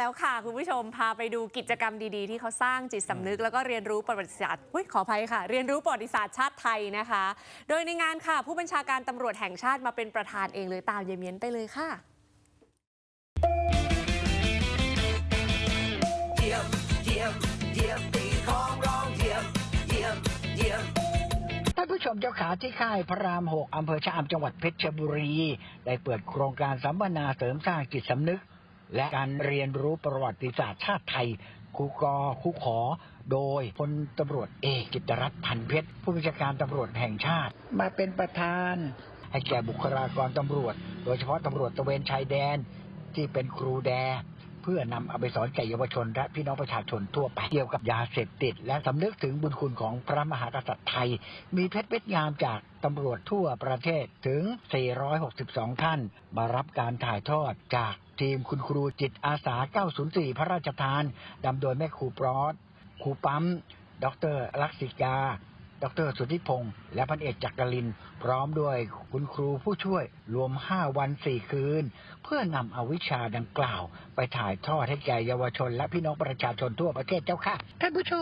แล้วค่ะ คุณผู้ชมพาไปดูกิจกรรมดีๆ ที่เขาสร้างจิตสำนึก แล้วก็เรียนรู้ประวัติศาสตร์อุ๊ยขออภัยค่ะ เรียนรู้ประวัติศาสตร์ชาติไทยนะคะ โดยในงานค่ะ ผู้บัญชาการตำรวจแห่งชาติมาเป็นประธานเองเลยตามเยายเมียนไปเลยค่ะเยี่ยมเยี่ยมเยี่ยมตีของร้องเยี่ยมเยี่ยมเยี่ยมท่านผู้ชมเจ้าขาที่ค่ายพระรามหกอำเภอชะอำจังหวัดเพชรบุรี ได้เปิดโครงการสัมมนาเสริมสร้างจิตสำนึก และการเรียนรู้ประวัติศาสตร์ชาติไทยครูกอครูขอ โดยพลตำรวจเอกกิตรัตน์พันเพชร ผู้บัญชาการตำรวจแห่งชาติ มาเป็นประธาน ให้แก่บุคลากรตำรวจ โดยเฉพาะตำรวจตระเวนชายแดน ที่เป็นครูแด เพื่อนำเอาไปสอนแก่เยาวชน และพี่น้องประชาชนทั่วไปเกี่ยวกับยาเสพติด และสำนึกถึงบุญคุณของพระมหากษัตริย์ไทย มีเพชรเม็ดงามจากตำรวจทั่วประเทศถึง 462 ท่าน มารับการถ่ายทอดจากทีมคุณครูจิตอาสา 904 พระราชทานนำโดยแม่ครูปรอดครูปั๊ม ดรลักษิกา ดรสุทธิพงศ์และพันเอกจักริน พร้อมด้วยคุณครูผู้ช่วยรวม 5 วัน 4 คืน เพื่อนำเอาวิชาดังกล่าว ไปถ่ายทอดให้แก่เยาวชน และพี่น้องประชาชนทั่วประเทศเจ้าค่ะ ท่านผู้ช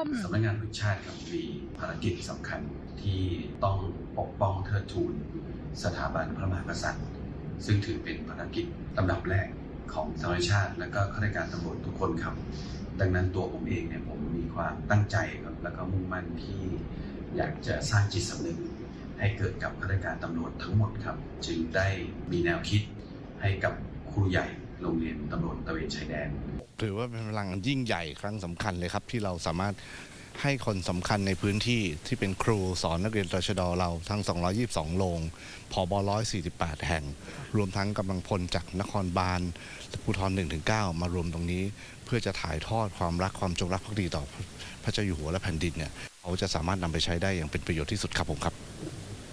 มสำนักงานวจชาติครับมีภารกิจสำคัญที่ต้องปกป้องเทิดทูน สถาบันพระมหากษัตริย์ ซึ่งถือเป็นภารกิจลำดับแรกของสำนักงานชาติ และก็ข้าราชการตำรวจทุกคนครับ ดังนั้นตัวผมเองเนี่ยผมมีความตั้งใจครับแล้วก็มุ่งมั่นที่อยากจะสร้างจิตสำนึกให้เกิดกับข้าราชการตำรวจทั้งหมดครับ จึงได้มีแนวคิดให้กับครูใหญ่โรงเรียนตำรวจตะเวนชายแดน ถือว่าเป็นพลังยิ่งใหญ่ครั้งสำคัญเลยครับที่เราสามารถ ให้คนสำคัญในพื้นที่ที่เป็นครูสอนนักเรียนตชดเราทั้ง 222 โรงพบ148 แห่ง รวมทั้งกำลังพลจากนครบาลภูธร1-9 มารวมตรงนี้ เพื่อจะถ่ายทอดความรักความจงรักภักดีต่อพระเจ้าอยู่หัวและแผ่นดินเนี่ยเขาจะสามารถนำไปใช้ได้อย่างเป็นประโยชน์ที่สุดครับผมครับ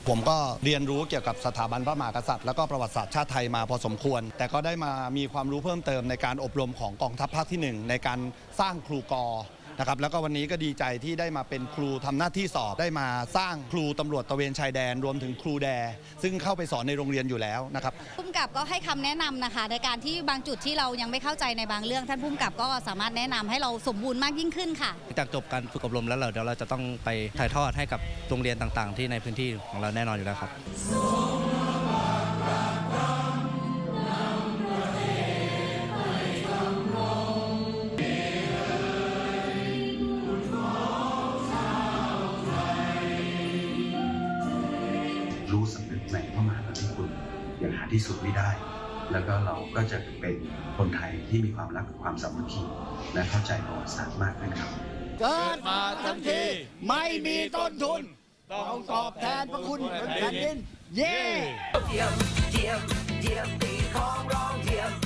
ผมก็เรียนรู้เกี่ยวกับสถาบันพระมหากษัตริย์ แล้วก็ประวัติศาสตร์ชาติไทยมาพอสมควร แต่ก็ได้มามีความรู้เพิ่มเติมในการอบรมของกองทัพภาคที่หนึ่งในการสร้างครูกอ นะครับแล้วก็วันนี้ก็ดีใจที่ได้มาเป็นครูทำหน้าที่สอบได้มาสร้างครูตำรวจตระเวนชายแดนรวมถึงครูแด ซึ่งเข้าไปสอนในโรงเรียนอยู่แล้วนะครับพุ่มกับก็ให้คำแนะนำนะคะ ในการที่บางจุดที่เรายังไม่เข้าใจในบางเรื่อง ท่านพุ่มกับก็สามารถแนะนำให้เราสมบูรณ์มากยิ่งขึ้นค่ะจากจบการฝึกอบรมแล้วเราเดี๋ยวเราจะต้องไปถ่ายทอดให้กับโรงเรียนต่างๆ ที่ในพื้นที่ของเราแน่นอนอยู่แล้วครับ ในพระมหากรุณาธิคุณอย่างหาที่สุดไม่ได้ แล้วก็เราก็จะเป็นคนไทยที่มีความรักความสามัคคีและเข้าใจประวัติศาสตร์มากขึ้นครับ เกิดมาทั้งทีไม่มีต้นทุน ต้องตอบแทนพระคุณแผ่นดิน เย้เยี่ยมเยี่ยมเยี่ยมตีของร้องเยี่ยม